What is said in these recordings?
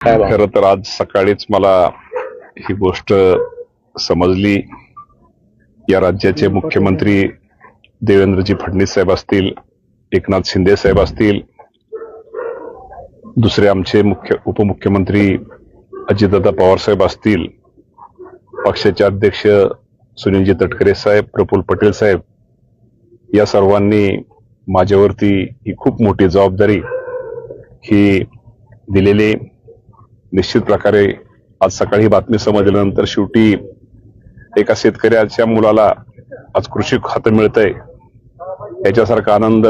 खरं तर आज सकाळीच मला ही गोष्ट समजली. या राज्याचे मुख्यमंत्री देवेंद्रजी फडणवीस साहेब असतील एकनाथ शिंदे साहेब असतील दुसरे आमचे मुख्य उपमुख्यमंत्री अजितदादा पवार साहेब असतील पक्षाचे अध्यक्ष सुनीलजी तटकरे साहेब प्रफुल्ल पटेल साहेब या सर्वांनी माझ्यावरती ही खूप मोठी जबाबदारी ही दिलेली निश्चित प्रकारे आज सकाळी बातमी समजल्यानंतर शेवटी एका शेतकऱ्याच्या मुलाला आज कृषी खातं मिळतंय. याच्यासारखा आनंद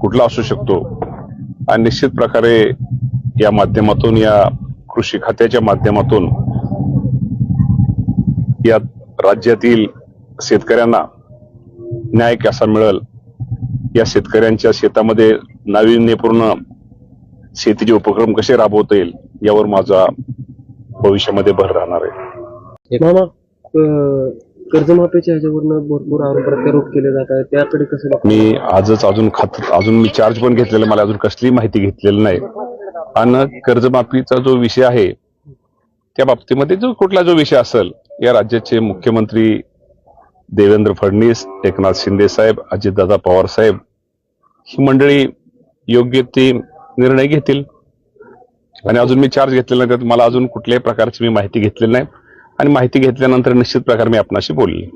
कुठला असू शकतो? आणि निश्चित प्रकारे या माध्यमातून या कृषी खात्याच्या माध्यमातून या राज्यातील शेतकऱ्यांना न्याय कसा मिळेल? या शेतकऱ्यांच्या शेतामध्ये नाविन्यपूर्ण शेतीचे उपक्रम कसे राबवता येईल? यावर माझा भविष्यामध्ये भर राहणार आहे. मामा कर्जमाफीच्या ह्याच्यावरनं भरपूर आरोप प्रत्यारोप केले जात आहेत. त्याकडे कसं? मी आजच अजून खात अजून मी चार्ज पण घेतलेला मला अजून कसलीही माहिती घेतलेली नाही. आणि कर्जमाफीचा जो विषय आहे त्या बाबतीमध्ये जो कुठला जो विषय असेल या राज्याचे मुख्यमंत्री देवेंद्र फडणवीस एकनाथ शिंदे साहेब अजितदादा पवार साहेब ही मंडळी योग्य ते निर्णय घेतील. आणि अजून मी चार्ज घेतलेला नाही त्यात मला अजून कुठल्याही प्रकारची मी माहिती घेतलेली नाही. आणि माहिती घेतल्यानंतर निश्चित प्रकारे मी आपणाशी बोलली.